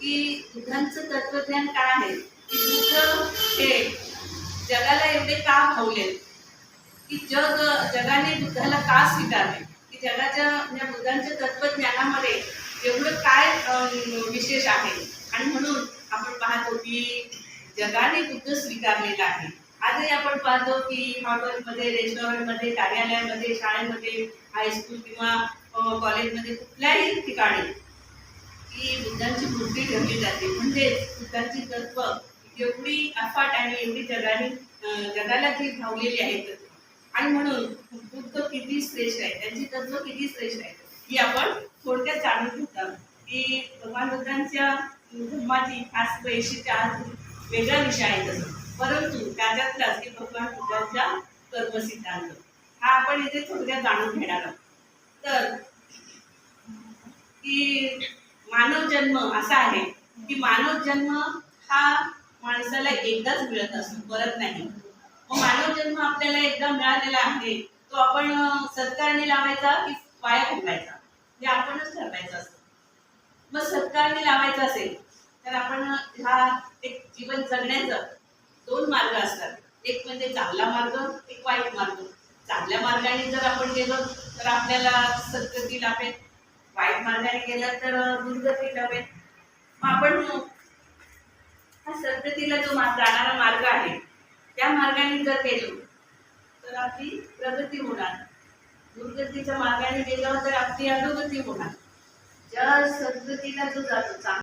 की दुधांचं तत्वज्ञान काय आहे? की दूध हे जगाला एवढे का भावले की जग जगाने बुद्धाला का स्वीकारले? की जगाच्या बुद्धांच्या तत्वज्ञानामध्ये एवढं काय विशेष आहे? आणि म्हणून आपण पाहतो की जगाने बुद्ध स्वीकारलेला आहे. आजही आपण पाहतो की हॉटेलमध्ये रेस्टॉरंटमध्ये कार्यालयामध्ये शाळेमध्ये हायस्कूल किंवा कॉलेजमध्ये कुठल्याही ठिकाणी की बुद्धांची मूर्ती ठेवली जाते. म्हणजे बुद्धांची तत्व एवढी अफाट आणि एवढी जगाने जगाला ती भावलेली आहेत. आणि म्हणून बुद्ध किती श्रेष्ठ आहे? त्यांची तत्व किती श्रेष्ठ आहे ही आपण थोडक्यात जाणून घेतात की भगवान बुद्धांच्या धर्माची खास वैशिष्ट्य आज वेगळा विषय आहे तसं. परंतु त्याच्यातलाच की भगवान बुद्धांच्या कर्मसिद्धांत. हा आपण इथे थोडक्यात जाणून घेणार आहोत. तर की मानव जन्म असा आहे की मानव जन्म हा माणसाला एकदाच मिळत असतो परत नाही. मग मानव जन्म आपल्याला एकदा मिळालेला आहे तो आपण अं, सत्कारणी लावायचा की वाया घालवायचा हे आपणच ठरवायचं असतं. मग सत्कारणी लावायचा असेल तर आपण हा एक जीवन जगण्याचं दोन मार्ग असतात. एक म्हणजे चांगला मार्ग एक वाईट मार्ग. चांगल्या मार्गाने जर आपण गेलो तर आपल्याला सद्गती लाभेल. वाईट मार्गाने गेलं तर दुर्गती नव्हे. मग आपण हा सद्गतीला जो जाणारा मार्ग आहे त्या मार्गाने जर गेलो तर आपली प्रगती होणार. दुर्गतीच्या मार्गाने गेलो तर आपली अधोगती होणार. ज्या संततीला जो जातो चांगल्या